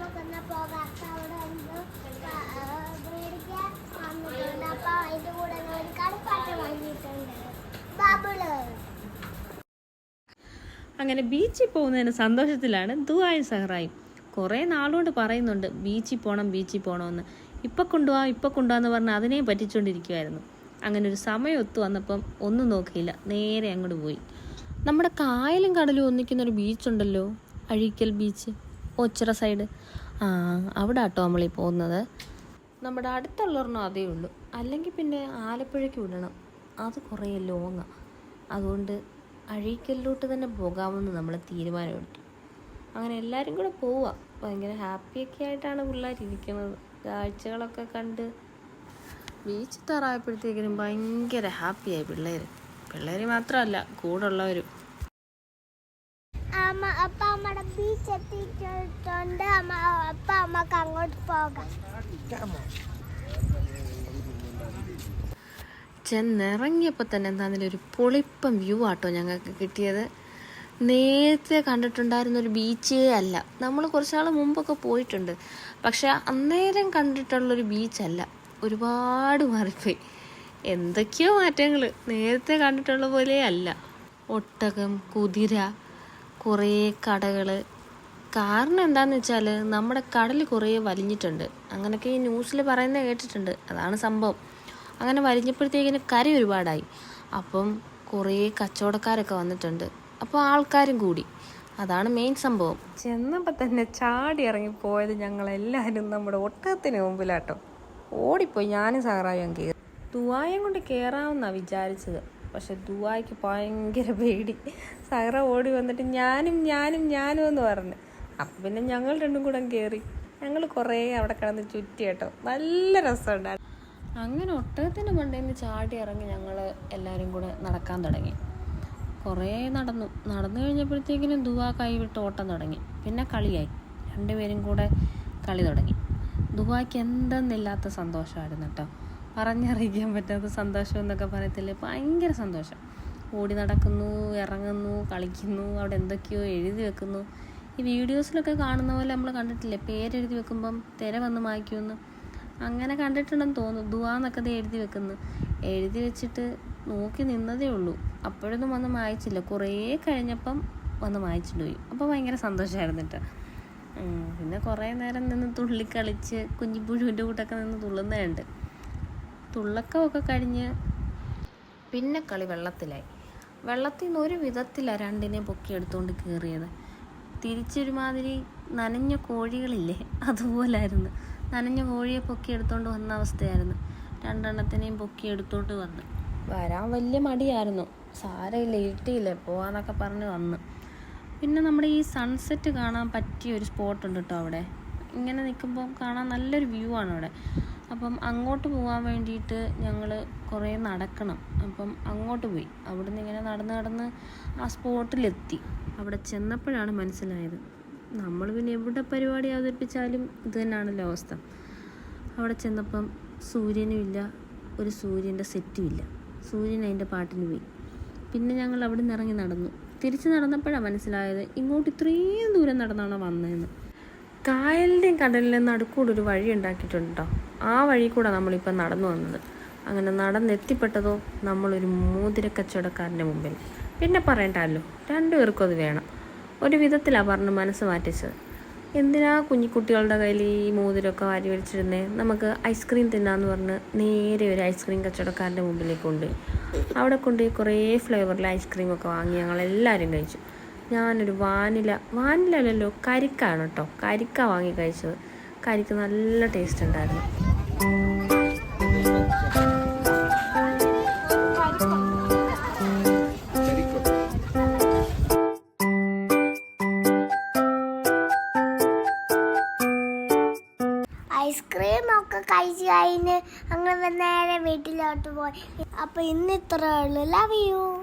നമുക്കൊന്ന് പോകാം അപ്പൊ അതിന്റെ കൂടെ ഒരു കളിപ്പാട്ട് വാങ്ങിയിട്ടുണ്ട്. ബബിൾ. അങ്ങനെ ബീച്ചിൽ പോകുന്നതിന് സന്തോഷത്തിലാണ് ദുബായ് സഹറായും. കുറേ നാളുകൊണ്ട് പറയുന്നുണ്ട് ബീച്ചിൽ പോകണം ബീച്ചിൽ പോകണമെന്ന് ഇപ്പം കൊണ്ടുപോവാ ഇപ്പം കൊണ്ടുപോകാന്ന് പറഞ്ഞ് അതിനെയും പറ്റിച്ചുകൊണ്ടിരിക്കുമായിരുന്നു അങ്ങനെ ഒരു സമയം ഒത്തു വന്നപ്പം ഒന്നും നോക്കിയില്ല നേരെ അങ്ങോട്ട് പോയി. നമ്മുടെ കായലും കടലും ഒന്നിക്കുന്ന ഒരു ബീച്ചുണ്ടല്ലോ അഴീക്കൽ ബീച്ച്. ഒച്ചിറ സൈഡ്. ആ അവിടെ ആട്ടോ നമ്മളീ പോകുന്നത്. നമ്മുടെ അടുത്തുള്ളൊരെണ്ണം അതേ ഉള്ളൂ. അല്ലെങ്കിൽ പിന്നെ ആലപ്പുഴയ്ക്ക് വിടണം. അത് കുറേ ലോങ്ങാണ് അതുകൊണ്ട് അഴീക്കലിലോട്ട് തന്നെ പോകാമെന്ന് നമ്മൾ തീരുമാനമെടുത്തു. അങ്ങനെ എല്ലാവരും കൂടെ പോവുക ഭയങ്കര ഹാപ്പിയൊക്കെ ആയിട്ടാണ് പിള്ളേർ ഇരിക്കുന്നത്. കാഴ്ചകളൊക്കെ കണ്ട് ബീച്ച് തറായപ്പോഴത്തേക്കിനും ഭയങ്കര ഹാപ്പിയായി പിള്ളേർ പിള്ളേർ മാത്രമല്ല കൂടെ ഉള്ളവരും. അമ്മ അപ്പ അമ്മയുടെ ബീച്ച് എത്തിയിട്ടുണ്ട്. അമ്മ അപ്പ അമ്മയ്ക്ക് അങ്ങോട്ട് പോകാം. ചെന്നിറങ്ങിയപ്പോൾ തന്നെ എന്താണെങ്കിലും ഒരു പൊളിപ്പം വ്യൂ ആട്ടോ ഞങ്ങൾക്ക് കിട്ടിയത്. നേരത്തെ കണ്ടിട്ടുണ്ടായിരുന്ന ഒരു ബീച്ചേ അല്ല. നമ്മൾ കുറച്ച് നാൾ മുമ്പൊക്കെ പോയിട്ടുണ്ട്. പക്ഷെ അന്നേരം കണ്ടിട്ടുള്ളൊരു ബീച്ചല്ല ഒരുപാട് മാറിപ്പോയി. എന്തൊക്കെയോ മാറ്റങ്ങൾ നേരത്തെ കണ്ടിട്ടുള്ള പോലെ അല്ല. ഒട്ടകം കുതിര കുറേ കടകൾ കാരണം എന്താന്ന് വെച്ചാൽ നമ്മുടെ കടൽ കുറേ വലിഞ്ഞിട്ടുണ്ട്. അങ്ങനെയൊക്കെ ഈ ന്യൂസിൽ പറയുന്നത് കേട്ടിട്ടുണ്ട്. അതാണ് സംഭവം. അങ്ങനെ വലിഞ്ഞപ്പോഴത്തേക്കിന് കരി ഒരുപാടായി. അപ്പം കുറേ കച്ചവടക്കാരൊക്കെ വന്നിട്ടുണ്ട്. അപ്പോൾ ആൾക്കാരും കൂടി. അതാണ് മെയിൻ സംഭവം. ചെന്നപ്പോൾ തന്നെ ചാടി ഇറങ്ങി പോയത് ഞങ്ങളെല്ലാവരും നമ്മുടെ ഒട്ടകത്തിന് മുമ്പിലാട്ടോ. ഓടിപ്പോയി. ഞാനും സാറായും കയറി. തുവായം കൊണ്ട് കയറാമെന്നാണ് വിചാരിച്ചത്. പക്ഷെ ദുബായ്ക്ക് ഭയങ്കര പേടി. സഹറ ഓടി വന്നിട്ട് ഞാനും ഞാനും ഞാനും എന്ന് പറഞ്ഞു. അപ്പം പിന്നെ ഞങ്ങൾ രണ്ടും കൂടെ കയറി ഞങ്ങൾ കുറേ അവിടെ കിടന്ന് ചുറ്റി കേട്ടോ. നല്ല രസമുണ്ടായിരുന്നു അങ്ങനെ ഒട്ടകത്തിന്റെ മണ്ടയിൽ നിന്ന് ചാടി ഇറങ്ങി ഞങ്ങൾ എല്ലാവരും കൂടെ നടക്കാൻ തുടങ്ങി. കുറേ നടന്നു. നടന്നു കഴിഞ്ഞപ്പോഴത്തേക്കിനും ദുവാ കൈവിട്ട് ഓട്ടം തുടങ്ങി. പിന്നെ കളിയായി. രണ്ടുപേരും കൂടെ കളി തുടങ്ങി. ദുബായ്ക്ക് എന്തെന്നില്ലാത്ത സന്തോഷമായിരുന്നു കേട്ടോ. പറഞ്ഞറിയിക്കാൻ പറ്റാത്ത സന്തോഷം എന്നൊക്കെ പറയത്തില്ലേ? ഭയങ്കര സന്തോഷം. ഓടി നടക്കുന്നു ഇറങ്ങുന്നു കളിക്കുന്നു അവിടെ എന്തൊക്കെയോ എഴുതി വെക്കുന്നു. ഈ വീഡിയോസിലൊക്കെ കാണുന്ന പോലെ നമ്മൾ കണ്ടിട്ടില്ലേ? പേരെഴുതി വെക്കുമ്പം തിര വന്ന് മായ്ക്കുമെന്ന്. അങ്ങനെ കണ്ടിട്ടുണ്ടെന്ന് തോന്നുന്നു. ദുവാന്നൊക്കെ അത് എഴുതി വെക്കുന്നു. എഴുതി വെച്ചിട്ട് നോക്കി നിന്നതേ ഉള്ളൂ. അപ്പോഴൊന്നും വന്ന് മായച്ചില്ല. കുറേ കഴിഞ്ഞപ്പം വന്ന് മായച്ചിട്ട് പോയി. അപ്പോൾ ഭയങ്കര സന്തോഷമായിരുന്നു കേട്ടോ. പിന്നെ കുറേ നേരം നിന്ന് തുള്ളിക്കളിച്ച് കുഞ്ഞിപ്പുഴുവിന്റെ കൂട്ടൊക്കെ നിന്ന് തുള്ളുന്നുണ്ട് തുള്ളക്കമൊക്കെ കഴിഞ്ഞ്. പിന്നെ കളി വെള്ളത്തിലായി. വെള്ളത്തിൽ നിന്ന് ഒരു വിധത്തിലാണ് രണ്ടിനെ പൊക്കി എടുത്തുകൊണ്ട് കയറിയത് തിരിച്ചൊരുമാതിരി നനഞ്ഞ കോഴികളില്ലേ? അതുപോലായിരുന്നു. നനഞ്ഞ കോഴിയെ പൊക്കി എടുത്തുകൊണ്ട് വന്ന അവസ്ഥയായിരുന്നു. രണ്ടെണ്ണത്തിനെയും പൊക്കി എടുത്തോണ്ട് വന്ന്. വരാൻ വലിയ മടിയായിരുന്നു. സാരമില്ല ഇരുട്ടിയില്ലേ? പോവാന്നൊക്കെ പറഞ്ഞ് വന്ന്. പിന്നെ നമ്മുടെ ഈ സൺസെറ്റ് കാണാൻ പറ്റിയ ഒരു സ്പോട്ട് ഉണ്ട് കേട്ടോ അവിടെ. ഇങ്ങനെ നിൽക്കുമ്പോൾ കാണാൻ നല്ലൊരു വ്യൂ ആണ് അവിടെ. അപ്പം അങ്ങോട്ട് പോകാൻ വേണ്ടിയിട്ട് ഞങ്ങൾ കുറേ നടക്കണം. അപ്പം അങ്ങോട്ട് പോയി. അവിടെ നിന്ന് ഇങ്ങനെ നടന്ന് നടന്ന് ആ സ്പോട്ടിലെത്തി. അവിടെ ചെന്നപ്പോഴാണ് മനസ്സിലായത്. നമ്മൾ പിന്നെ എവിടെ പരിപാടി അവതരിപ്പിച്ചാലും ഇത് തന്നെയാണല്ലോ അവസ്ഥ. അവിടെ ചെന്നപ്പം സൂര്യനും ഇല്ല ഒരു സൂര്യന്റെ സെറ്റും ഇല്ല. സൂര്യൻ അതിന്റെ പാട്ടിന് പോയി. പിന്നെ ഞങ്ങൾ അവിടെ നിന്ന് ഇറങ്ങി നടന്നു. തിരിച്ച് നടന്നപ്പോഴാണ് മനസ്സിലായത് ഇങ്ങോട്ട് ഇത്രയും ദൂരം നടന്നാണോ വന്നതെന്ന്. കായലിന്റെയും കടലിന്റെയും നടുക്കൂടെ ഒരു വഴി ഉണ്ടാക്കിയിട്ടുണ്ട്? ആ വഴി കൂടെ നമ്മളിപ്പോൾ നടന്നു വന്നത്. അങ്ങനെ നടന്നെത്തിപ്പെട്ടതോ നമ്മളൊരു മോതിര കച്ചവടക്കാരന്റെ മുമ്പിൽ. പിന്നെ പറയണ്ടല്ലോ രണ്ടുപേർക്കും അത് വേണം. ഒരു വിധത്തിലാണ് പറഞ്ഞ് മനസ്സ് മാറ്റിച്ചത്. എന്തിനാ കുഞ്ഞിക്കുട്ടികളുടെ കയ്യിൽ ഈ മോതിരമൊക്കെ വാരി വലിച്ചിരുന്നേ നമുക്ക് ഐസ്ക്രീം തിന്നാന്ന് പറഞ്ഞ് നേരെ ഒരു ഐസ്ക്രീം കച്ചവടക്കാരന്റെ മുമ്പിലേക്ക് കൊണ്ടുപോയി. അവിടെ കൊണ്ടുപോയി കുറേ ഫ്ലേവറിൽ ഐസ്ക്രീമൊക്കെ വാങ്ങി ഞങ്ങളെല്ലാവരും കഴിച്ചു. ഞാനൊരു വാനില വാനില അല്ലല്ലോ കരിക്കാണ് കേട്ടോ. കരിക്ക വാങ്ങി കഴിച്ചത്. കരിക്ക് നല്ല ടേസ്റ്റ് ഉണ്ടായിരുന്നു. ഐസ്ക്രീം ഒക്കെ കഴിച്ച് കഴിഞ്ഞ് അങ്ങനെ നേരെ വീട്ടിലോട്ട് പോയി. അപ്പൊ ഇന്ന് ഇത്രേ ഉള്ളൂ. Love you